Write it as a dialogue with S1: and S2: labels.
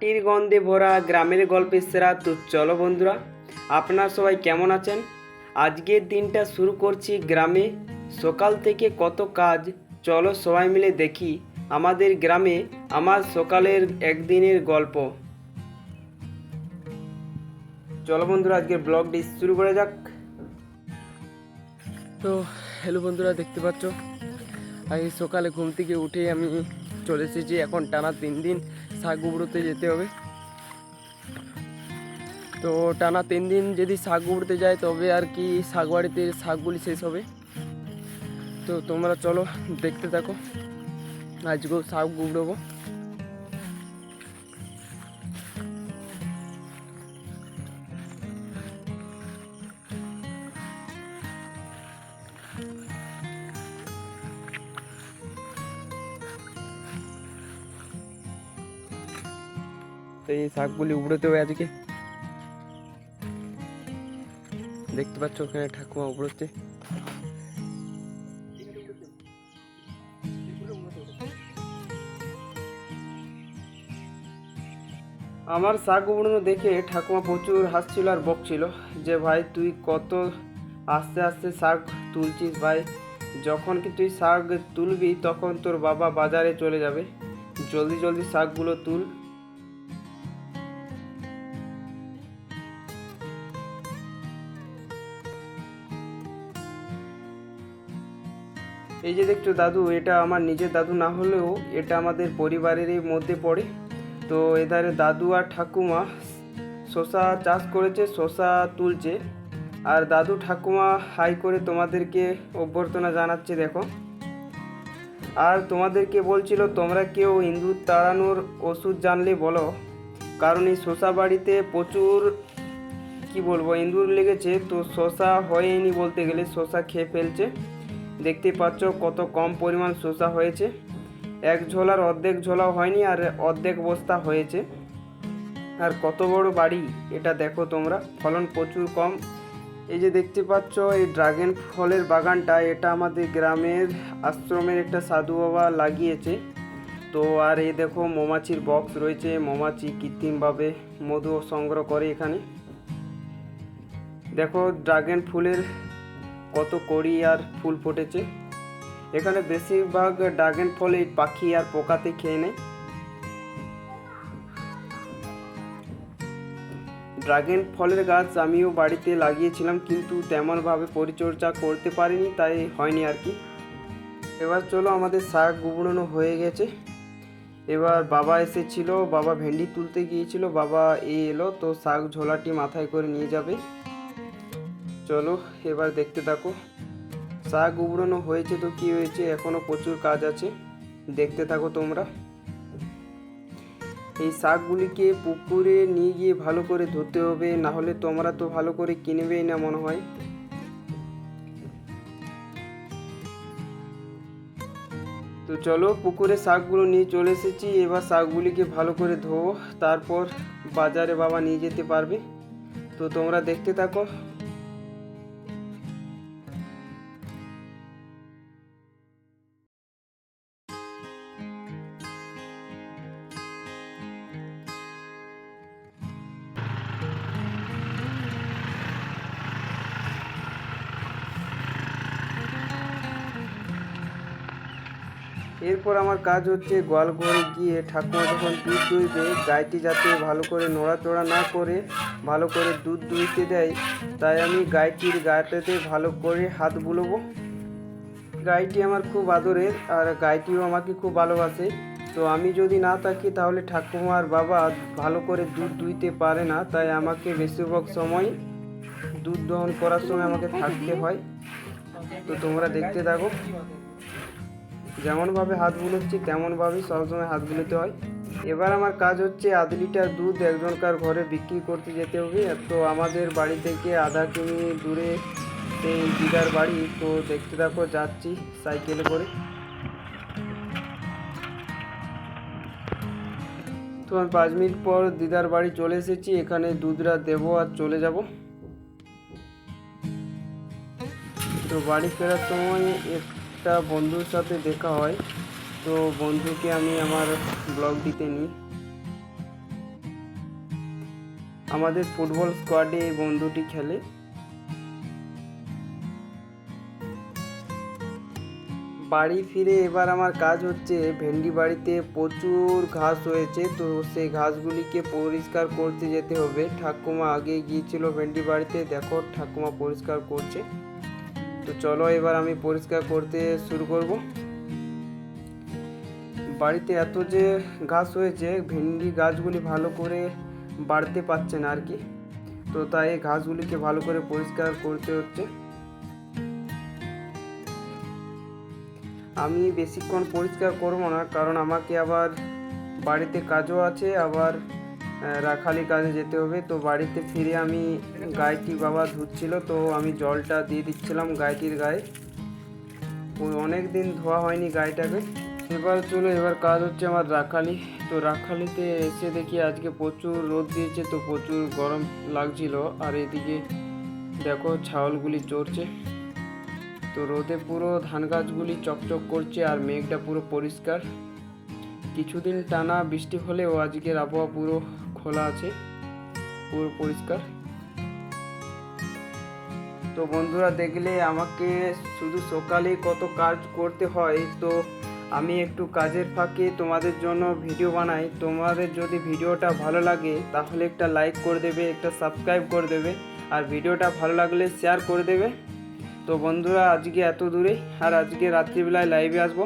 S1: মাটির গন্ধে ভরা গ্রামের গল্পের সেরা তো চলো বন্ধুরা, আপনারা সবাই কেমন আছেন? আজকের দিনটা শুরু করছি গ্রামে। সকাল থেকে কত কাজ, চলো সবাই মিলে দেখি আমাদের গ্রামে আমার সকালের একদিনের গল্প। চলো বন্ধুরা, আজকের ব্লগটি শুরু করা যাক। তো হ্যালো বন্ধুরা, দেখতে পাচ্ছ? আজ সকালে ঘুম থেকে উঠে আমি চলে এসেছি, এখন টানা তিন দিন। শাক উবড়োতে যেতে হবে। তো টানা তিন দিন যদি শাক গুবড়তে যায়, তবে আর কি শাক বাড়িতে শাকগুলি শেষ হবে। তো তোমরা চলো দেখতে থাকো। আজকেও শাক উবড়োবো এই শাকগুলি উবড়োতে হবে আজকে দেখতে পাচ্ছ ওখানে ঠাকুমা উবড়োচ্ছে আমার শাক উবড়ানো দেখে ঠাকুমা প্রচুর হাসছিল আর বকছিল যে, ভাই, তুই কত আস্তে আস্তে শাক তুলছিস ভাই। যখন কি তুই শাক তুলবি তখন তোর বাবা বাজারে চলে যাবে। জলদি জলদি শাকগুলো তুল। এই যে দেখছ দাদু, এটা আমার নিজের দাদু না হলেও এটা আমাদের পরিবারেরই মধ্যে পড়ে। তো এধারে দাদু আর ঠাকুমা শশা চাষ করেছে শশা তুলছে। আর দাদু ঠাকুমা হাই করে তোমাদেরকে অভ্যর্থনা জানাচ্ছে, দেখো। আর তোমাদেরকে বলছিল, তোমরা কেউ ইঁদুর তাড়ানোর ওষুধ জানলে বলো। কারণ এই শশা বাড়িতে প্রচুর, কি বলব, ইঁদুর লেগেছে। তো শশা হয়নি বলতে গেলে শশা খেয়ে ফেলছে। দেখতে পাচ্ছ কত কম পরিমাণ শসা হয়েছে। এক ঝোলার অর্ধেক ঝোলাও হয়নি আর অর্ধেক বস্তা হয়েছে। আর কত বড় বাড়ি, এটা দেখো তোমরা। ফলন প্রচুর কম। এই যে দেখতে পাচ্ছ এই ড্রাগন ফলের বাগানটা, এটা আমাদের গ্রামের আশ্রমের একটা সাধু বাবা লাগিয়েছে। তো আর এই দেখো মৌমাছির বক্স রয়েছে, মৌমাছি কৃত্রিমভাবে মধু সংগ্রহ করে এখানে। দেখো ড্রাগন ফুলের কত কড়ি আর ফুল ফুটেছে। এখানে বেশিরভাগ ড্রাগন ফল এই পাখি আর পোকাতে খেয়ে নেয়। ড্রাগন ফলের গাছ আমিও বাড়িতে লাগিয়েছিলাম, কিন্তু তেমনভাবে পরিচর্যা করতে পারিনি, তাই হয়নি আর কি। এবার চলো আমাদের শাক গুবড়ানো হয়ে গেছে। এবার বাবা এসেছিল, বাবা ভেন্ডি তুলতে গিয়েছিল, বাবা এ এলো, তো শাক ঝোলাটি মাথায় করে নিয়ে যাবে। চলো, এবার দেখতে থাকো। শাক উবড়ানো হয়েছে তো কি হয়েছে? এখনও প্রচুর কাজ আছে। দেখতে থাকো তোমরা। এই শাকগুলিকে পুকুরে নিয়ে গিয়ে ভালো করে ধুতে হবে না হলে তোমরা তো ভালো করে কিনবেই না মনে হয়। তো চলো, পুকুরে শাকগুলো নিয়ে চলে এসেছি। এবার শাকগুলিকে ভালো করে ধোবো। তারপর বাজারে বাবা নিয়ে যেতে পারবে। তো তোমরা দেখতে থাকো। এরপর আমার কাজ হচ্ছে গোয়াল ঘরে গিয়ে ঠাকুমা যখন দুধ দুইবে, গাইটি যাতে ভালো করে নড়াচড়া না করে, ভালো করে দুধ দুইতে দেয়, তাই আমি গাইটির গাটাতে ভালো করে হাত বুলবো। গাইটি আমার খুব আদরের আর গাইটিও আমাকে খুব ভালোবাসে। তো আমি যদি না থাকি তাহলে ঠাকুমা আর বাবা ভালো করে দুধ দুইতে পারে না, তাই আমাকে বেশিরভাগ সময় দুধ দহন করার সময় আমাকে থাকতে হয়। তো তোমরা দেখতে থাকো। যেমনভাবে হাত বুলোচ্ছি, তেমনভাবেই সবসময় হাত বুলোতে হয়। এবার আমার কাজ হচ্ছে আধ লিটার দুধ একজনকার ঘরে বিক্রি করতে যেতে হবে। তো আমাদের বাড়ি থেকে আধা কিমি দূরে সেই দিদার বাড়ি। তো দেখতে থাকো, যাচ্ছি সাইকেলে করে। তো আমি পাঁচ মিনিট পর দিদার বাড়ি চলে এসেছি। এখানে দুধটা দেবো আর চলে যাব। তো বাড়ি ফেরার সময় একটা বন্ধুর সাথে দেখা হয়। তো বন্ধুকে আমি আমার ব্লগ দিতে নিই। আমাদের ফুটবল স্কোয়াডে এই বন্ধুটি খেলে। বাড়ি ফিরে এবার আমার কাজ হচ্ছে ভেন্ডি বাড়িতে প্রচুর ঘাস হয়েছে। তো সেই ঘাসগুলিকে পরিষ্কার করতে যেতে হবে। ঠাকুমা আগে গিয়েছিল ভেন্ডি বাড়িতে। দেখো ঠাকুমা পরিষ্কার করছে। তো চলো এবার আমি পরিষ্কার করতে শুরু করব। বাড়িতে এত যে ঘাস হয়েছে, ভেন্ডি গাছগুলি ভালো করে বাড়তে পারছে না আর কি। তো তাই এই ঘাসগুলিকে ভালো করে পরিষ্কার করতে হচ্ছে। আমি বেশিক্ষণ পরিষ্কার করব না, কারণ আমাকে আবার বাড়িতে কাজও আছে, আবার রাখালি কাজে যেতে হবে। তো বাড়িতে ফিরে আমি গায়েটি বাবা ধুচ্ছিল, তো আমি জলটা দিয়ে দিচ্ছিলাম গায়েটির গায়ে। ওই অনেক দিন ধোয়া হয়নি গায়েটাকে। এবার চলো, এবার কাজ হচ্ছে আমার রাখালি। তো রাখালিতে এসে দেখি আজকে প্রচুর রোদ দিয়েছে, তো প্রচুর গরম লাগছিল। আর এদিকে দেখো ছাগলগুলি চড়ছে। তো রোদে পুরো ধান গাছগুলি চকচক করছে আর মেঘটা পুরো পরিষ্কার। কিছুদিন টানা বৃষ্টি হলেও আজকের আবহাওয়া পুরো খোলা আছে, পুরো পরিষ্কার। তো বন্ধুরা দেখলে আমাকে শুধু সকালে কত কাজ করতে হয়, তো আমি একটু কাজের ফাঁকে তোমাদের জন্য ভিডিও বানাই। তোমাদের যদি ভিডিওটা ভালো লাগে, তাহলে একটা লাইক করে দেবে, একটা সাবস্ক্রাইব করে দেবে, আর ভিডিওটা ভালো লাগলে শেয়ার করে দেবে। তো বন্ধুরা, আজকে এত দূরে, আর আজকে রাত্রিবেলায় লাইভে আসব।